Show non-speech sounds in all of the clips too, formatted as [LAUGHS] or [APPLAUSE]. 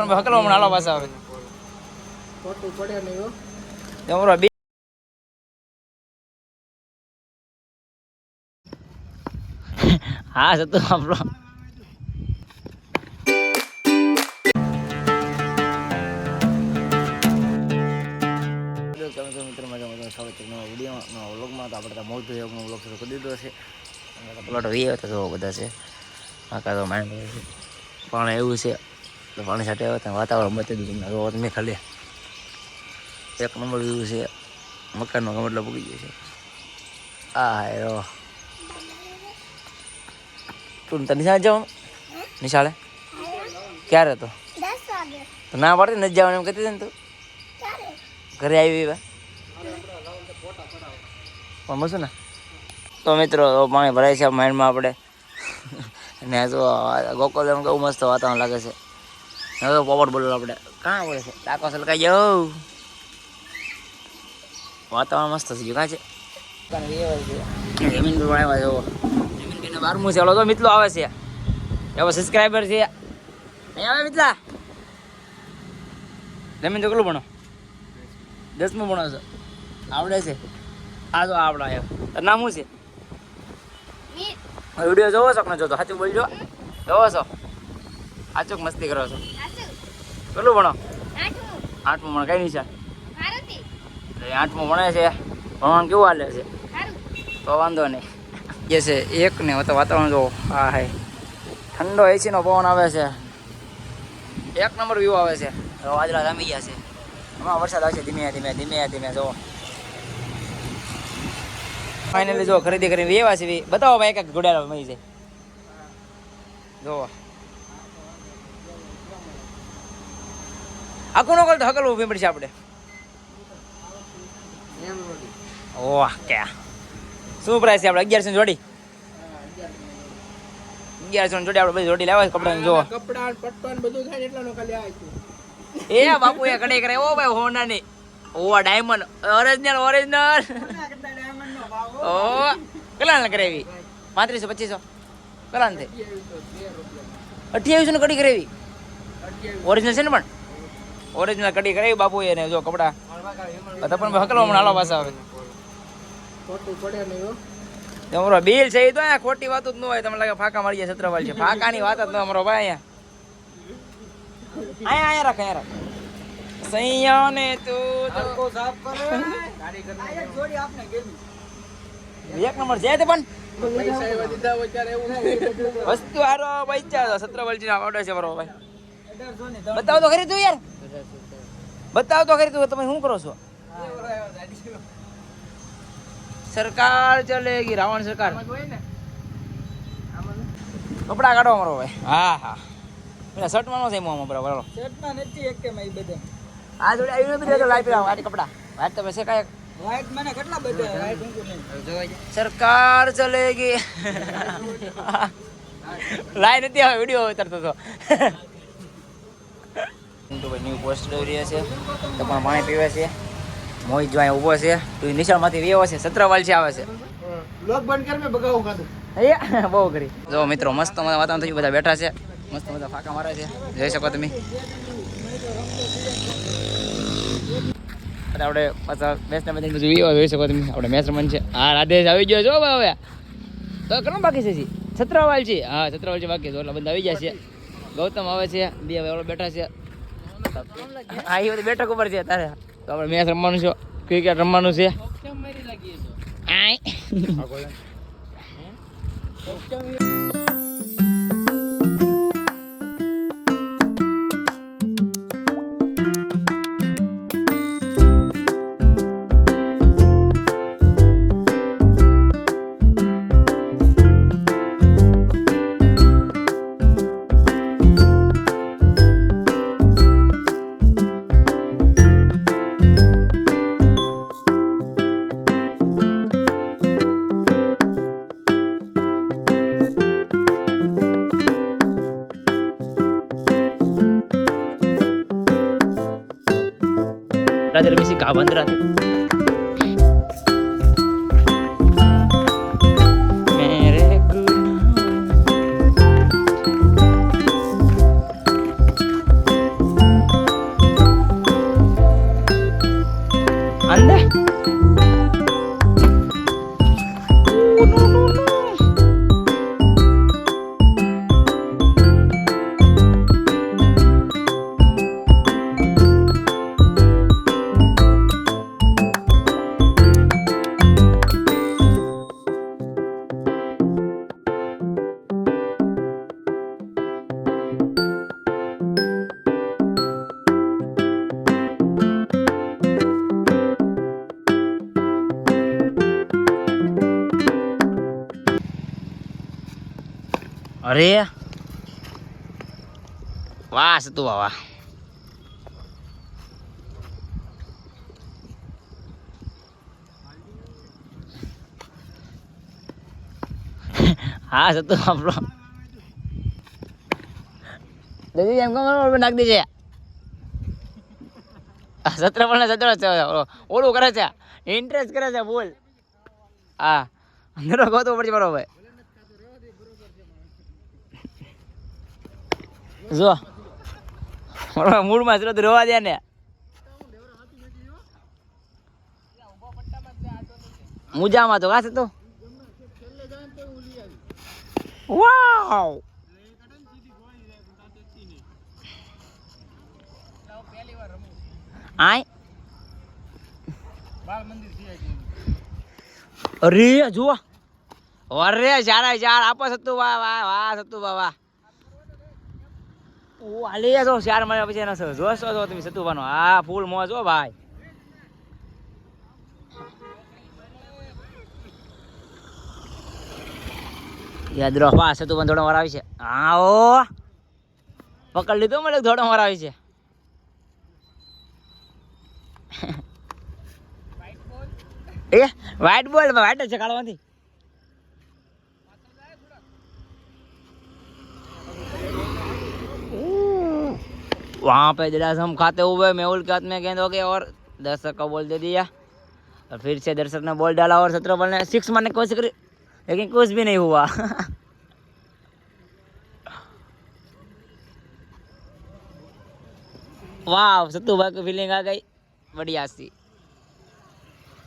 પણ હકલો હમણાં હાલો પાછા આવે ખોટું પડે નહીં તમારો બે. હા સતો આપણો. તમે તો મિત્રો મજા મજા સ્વાગત છે નવા વિડીયોમાં નવા વ્લોગમાં તો આપણે તો મોટો યોગનો વ્લોગ શરૂ કરી દીધો છે. પ્લોટ વી આવ્યો તો બધા છે. આકા તો માઇન્ડ છે. એવું છે તો પાણી સાથે આવે ત્યાં વાતાવરણ બતાવી દીધું તમને. જો તમે ખાલી એક નંબર વ્યૂ છે. મકાનનો ગમટલો પૂગી ગયો છે. આ હેરો તું તને નિશાળે જવાનું? નિશાળે? ક્યારે તો તો ના પાડતી નથી જવાનું એમ કહેતી હતી ને તું? ઘરે આવી એવા? પણ મસું ને? તો મિત્રો પાણી ભરાય છે માઇન્ડમાં આપણે. અને આ જો ગોકુલ એમ કેવું મસ્ત વાતાવરણ લાગે છે. હવે પવન બોલો આપણે કાં બોલે છે? ટાકો સલકાઈ જાઉં વાતાવરણ મસ્ત થઈ ગયું. કાં છે? જમીન બારમું છે. ઓલો તો મિતલો આવે છે. એવો સબસ્ક્રાઈબર છે. અહીં આવે મિતલા જમીન તો કેટલું ભણો? દસમું ભણો છો. આવડે છે? આ તો આવડે આવ્યો નામ શું છે? વીડિયો જોવો છો કે જોતો? સાચું બોલજો. જોવો છો? સાચું મસ્તી કરો છો? કેટલું ભણો? આઠમું. ભણો. કઈ નિશા એટલે આઠમું ભણે છે. ભણવાનું કેવું હાલે છે? તો વાંધો નહીં. જે છે એક ને તો વાતાવરણ જો હા હા. ઠંડો એસીનો પવન આવે છે. એક નંબર વ્યૂ આવે છે. વાદળા જામી ગયા છે. હમણાં વરસાદ આવશે ધીમે ધીમે ધીમે ધીમે. જો ફાઇનલી જો ખરીદી કરીને એવા છે. બતાવો ભાઈ એક એક ઘોડાલા મળી જાય. જો આખું નો તો હકલ ઊભી પડશે આપણે? ઓકે શું પ્રાઇસ છે આપણે અગિયારસો જોડી? અગિયારસો જોડી આપણે બધી જોડી લેવા છે જો કપડા પટ્ટો ને બધું થાય એટલાનો ખાલી આ એ બાપુ એ કડે કરે ઓ ભાઈ હોનાની. ઓ ડાયમંડ ઓરિજિનલ ઓરિજિનલ ઓ કેટલા કરાવી પાંત્રીસો પચીસો? કેટલા થઈ? અઠ્યાવીસો ને કડી કરાવી ઓરિજિનલ છે ને પણ? ઓરિજિનલ કડી કરાવી બાપુ એને જો કપડા. તો પણ હકલો હમણાં હાલો પાછા આવે ખોટું પડે નહીં તમારો બિલ છે એ તો અહીંયા ખોટી વાત જ ન હોય. તમને લાગે ફાકા મારી જાય છત્રવાલ છે. ફાકાની વાત જ ન અમારો ભાઈ અહીંયા. અહીંયા અહીંયા રાખ અહીંયા રાખ. સૈયા તું તો સાફ કરે. જોડી આપને ગેમી એક નંબર છે તે પણ. પૈસા એવા દીધા હોય ત્યારે એવું ના હોય. બધું વસ્તુ હારો પૈસા છત્રવાલજી ના આવડે છે મારો ભાઈ. બતાવો તો ખરી તું યાર. બતાવો તો ખરી તમે શું કરો છો? સરકાર ચલેગી રાવણ સરકાર. કપડા કાઢો મારો ભાઈ. હા હા. પેલા શર્ટમાં નો છે મોમાં બરાબર હાલો. શર્ટમાં નથી એક કે મારી બધા. આ જોડે આવી નથી રહેતો લાઈ પીરા આ કપડા. વાત તમે છે કાંઈ વ્હાઈટ મને કેટલા બધા? વ્હાઈટ ઊંકું નહીં સરકાર ચલેગી. લાઈ નથી આવે વીડિયો ઉતરતો તો. ભાઈ ન્યૂ પોસ્ટ લઈ રહ્યા છે. તો પણ પાણી પીવે છે. મોહિત જો અહીંયા ઊભો છે. તો નિશાળમાંથી વેવો છે. સત્રવાલ છે આવે છે. લોક બંધ કર મેં બગાવું ખાધું. અહીંયા બહુ કરી. જો મિત્રો મસ્ત મજા વાતાવરણ બધા બેઠા છે. મસ્ત મજા ફાંકા મારે છે. જોઈ શકો તમે. આપણે પાછા મેચના બધા બધું વીડિયો જોઈ શકો તમે. આપણે મેચ રમણ છે. હા રાધેશ આવી ગયો છો હવે. તો ઘણું બાકી છે છત્રાવાલ છે. હા છત્રાવાલ છે બાકી છે. એટલે બધા આવી ગયા છે. ગૌતમ આવે છે. બે હવે બેઠા છે. બધી બેઠક ઉપર છે તારે. તો આપણે મેચ રમવાનું છે. ક્રિકેટ રમવાનું છે. આય રાત્રે બેસી કા બંધ અરે. વાહ સતુ વાહ હા સતુ આપણો. દાદી, એમ કહો નાખ દેજે સત્ર પણ સત્ર છે ઓલો- કરે છે. ઇન્ટરેસ્ટ કરે છે, બોલ. હા. અંદર ગોતવું પડશે બરોબર જો. મૂળમાં છે તો રોવા દે ને. મુજામાં તો કાશે તો વાવ. આય. અરે, જુઓ. અરે ચાર ચાર આપો સતુ વાહ વાહ વાહ સતુ વાહ વાહ. આલે જો ચાર મળ્યા પછી જોશો જો તમે સતુવાનો હા ફૂલ મોજ હો ભાઈ. યાદ રહો વાહ સતુભાન થોડો વાર આવી છે. હા, ઓ. પકડ લીધો થોડો વાર આવી છે. [LAUGHS] એ વ્હાઈટ બોલ વ્હાઈટ છે કાઢવાથી वहाँ पे जरा हम खाते हुए मेहुल के हाथ में गेंद हो गई और दर्शक का बॉल दे दिया। और फिर से दर्शक ने बॉल डाला और सत्रह बॉल ने सिक्स मारने कोशिश करी, लेकिन कुछ भी नहीं हुआ। [LAUGHS] वाह, सत्तू भाई की फीलिंग आ गई। बढ़िया सी।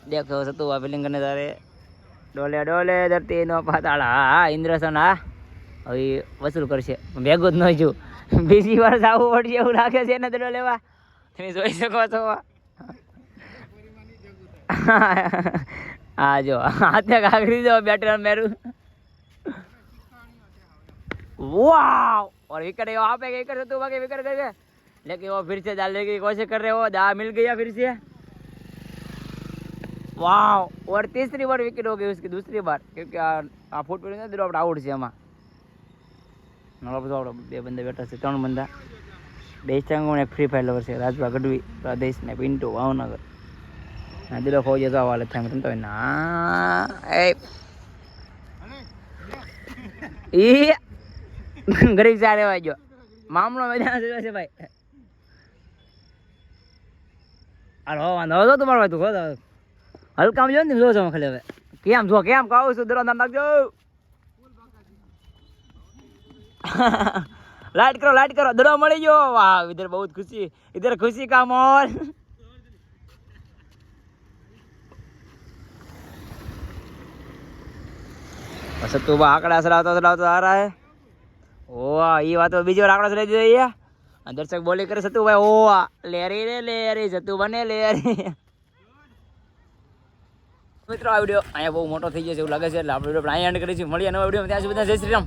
देखो सत्तू भाई फीलिंग करने जा रहे डोले डोले धरती नो पताड़ा इंद्र सोना હવે ઈ વસૂલ કરશે ભેગું જ ન છું બીજી વાર જવું પડશે એવું લાગે છે ને દડો લેવા તમે જોઈ શકો છો હા જો હાથે કાગરી દો બેટર મેરું वाह और विकेट ये वहाँ पे विकेट से तू बाकी विकेट कर गए लेकिन वो फिर से डालने की कोशिश कर रहे हो दा मिल गया फिर से वाह और तीसरी बार विकेट हो गई उसकी दूसरी बार क्योंकि आ आ फूट पड़ी નથી આપણે આઉટ છે એમાં બે બંદા બેઠા છે, ત્રણ બંદા. બે ચાંગો એક ફ્રી ફાયર લવર છે, રાજભા ગઢવી, પ્રદેશ ને પિન્ટુ, ભાવનગર. ના, દિલો ફોજે તો વાલે થાય તો હોય ના. એ. ગરીબ સારે વાજો મામલો મેદાન છે ભાઈ. હાલો વાંધો હતો તમારો ભાઈ, તું ખોદો હલકામ જો ને જો છો ખાલી હવે. કેમ જો કેમ કહું છું દરો નાખજો. [LAUGHS] લાઈટ કરો લાઈટ કરો. દડો મળી ગયો. વાહ ઇધર બહુ ખુશી. ઇધર ખુશી કા મોલ? [LAUGHS] સત્તુ બા આંકડા ચલાવતો ચલાવતો આ રહા હે? ઓ એ વાતો બીજો વાર આંકડો ચલાવી દીધો અહીંયા? અને દર્શક બોલી કરે સતુ ભાઈ ઓ આ, લેરી રે લેરી સતુ બને લેરી. [LAUGHS] મિત્રો આ વીડિયો અહીંયા બહુ મોટો થઈ ગયો છે એવું લાગે છે એટલે આપણે વીડિયો અહીંયા એન્ડ કરીશું. મળીએ નવા વીડિયો ત્યાં સુધી બધા જય શ્રી રામ.